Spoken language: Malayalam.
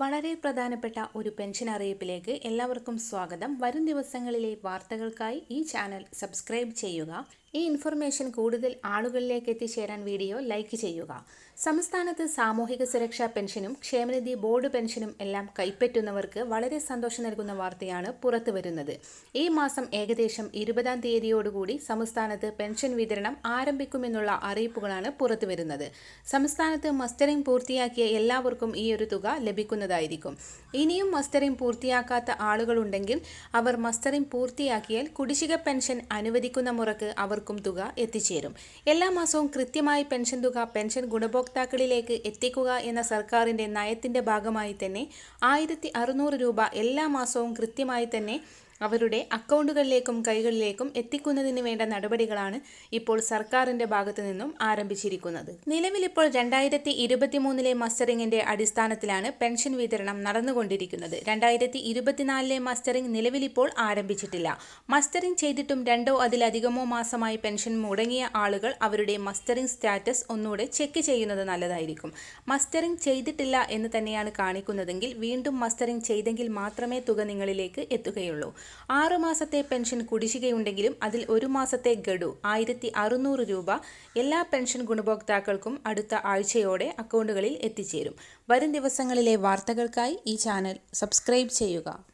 വളരെ പ്രധാനപ്പെട്ട ഒരു പെൻഷൻ അറിയിപ്പിലേക്ക് എല്ലാവർക്കും സ്വാഗതം. വരും ദിവസങ്ങളിലെ വാർത്തകൾക്കായി ഈ ചാനൽ സബ്സ്ക്രൈബ് ചെയ്യുക. ഈ ഇൻഫർമേഷൻ കൂടുതൽ ആളുകളിലേക്ക് എത്തിച്ചേരാൻ വീഡിയോ ലൈക്ക് ചെയ്യുക. സംസ്ഥാനത്ത് സാമൂഹിക സുരക്ഷാ പെൻഷനും ക്ഷേമനിധി ബോർഡ് പെൻഷനും എല്ലാം കൈപ്പറ്റുന്നവർക്ക് വളരെ സന്തോഷം നൽകുന്ന വാർത്തയാണ് പുറത്തു വരുന്നത്. ഈ മാസം ഏകദേശം ഇരുപതാം തീയതിയോടുകൂടി സംസ്ഥാനത്ത് പെൻഷൻ വിതരണം ആരംഭിക്കുമെന്നുള്ള അറിയിപ്പുകളാണ് പുറത്തു വരുന്നത്. സംസ്ഥാനത്ത് മസ്റ്ററിംഗ് പൂർത്തിയാക്കിയ എല്ലാവർക്കും ഈ ഒരു തുക ലഭിക്കുന്നതായിരിക്കും. ഇനിയും മസ്റ്ററിംഗ് പൂർത്തിയാക്കാത്ത ആളുകളുണ്ടെങ്കിൽ അവർ മസ്റ്ററിംഗ് പൂർത്തിയാക്കിയാൽ കുടിശ്ശിക പെൻഷൻ അനുവദിക്കുന്ന മുറക്ക് അവർക്കും തുക എത്തിച്ചേരും. എല്ലാ മാസവും കൃത്യമായി പെൻഷൻ തുക പെൻഷൻ ഗുണഭോക്താക്കളിലേക്ക് എത്തിക്കുക എന്ന സർക്കാരിന്റെ നയത്തിന്റെ ഭാഗമായി തന്നെ ആയിരത്തി രൂപ എല്ലാ മാസവും കൃത്യമായി തന്നെ അവരുടെ അക്കൗണ്ടുകളിലേക്കും കൈകളിലേക്കും എത്തിക്കുന്നതിന് വേണ്ട നടപടികളാണ് ഇപ്പോൾ സർക്കാരിന്റെ ഭാഗത്തു നിന്നും ആരംഭിച്ചിരിക്കുന്നത്. നിലവിലിപ്പോൾ രണ്ടായിരത്തി ഇരുപത്തി മൂന്നിലെ മസ്റ്ററിംഗിന്റെ അടിസ്ഥാനത്തിലാണ് പെൻഷൻ വിതരണം നടന്നുകൊണ്ടിരിക്കുന്നത്. രണ്ടായിരത്തി ഇരുപത്തിനാലിലെ മസ്റ്ററിംഗ് നിലവിലിപ്പോൾ ആരംഭിച്ചിട്ടില്ല. മസ്റ്ററിംഗ് ചെയ്തിട്ടും രണ്ടോ അതിലധികമോ മാസമായി പെൻഷൻ മുടങ്ങിയ ആളുകൾ അവരുടെ മസ്റ്ററിംഗ് സ്റ്റാറ്റസ് ഒന്നുകൂടെ ചെക്ക് ചെയ്യുന്നത് നല്ലതായിരിക്കും. മസ്റ്ററിംഗ് ചെയ്തിട്ടില്ല എന്ന് തന്നെയാണ് കാണിക്കുന്നതെങ്കിൽ വീണ്ടും മസ്റ്ററിംഗ് ചെയ്തെങ്കിൽ മാത്രമേ തുക നിങ്ങളിലേക്ക് എത്തുകയുള്ളൂ. ആറ് മാസത്തെ പെൻഷൻ കുടിശ്ശികയുണ്ടെങ്കിലും അതിൽ ഒരു മാസത്തെ ഗഡു ആയിരത്തി അറുന്നൂറ് രൂപ എല്ലാ പെൻഷൻ ഗുണഭോക്താക്കൾക്കും അടുത്ത ആഴ്ചയോടെ അക്കൗണ്ടുകളിൽ എത്തിച്ചേരും. വരും ദിവസങ്ങളിലെ വാർത്തകൾക്കായി ഈ ചാനൽ സബ്സ്ക്രൈബ് ചെയ്യുക.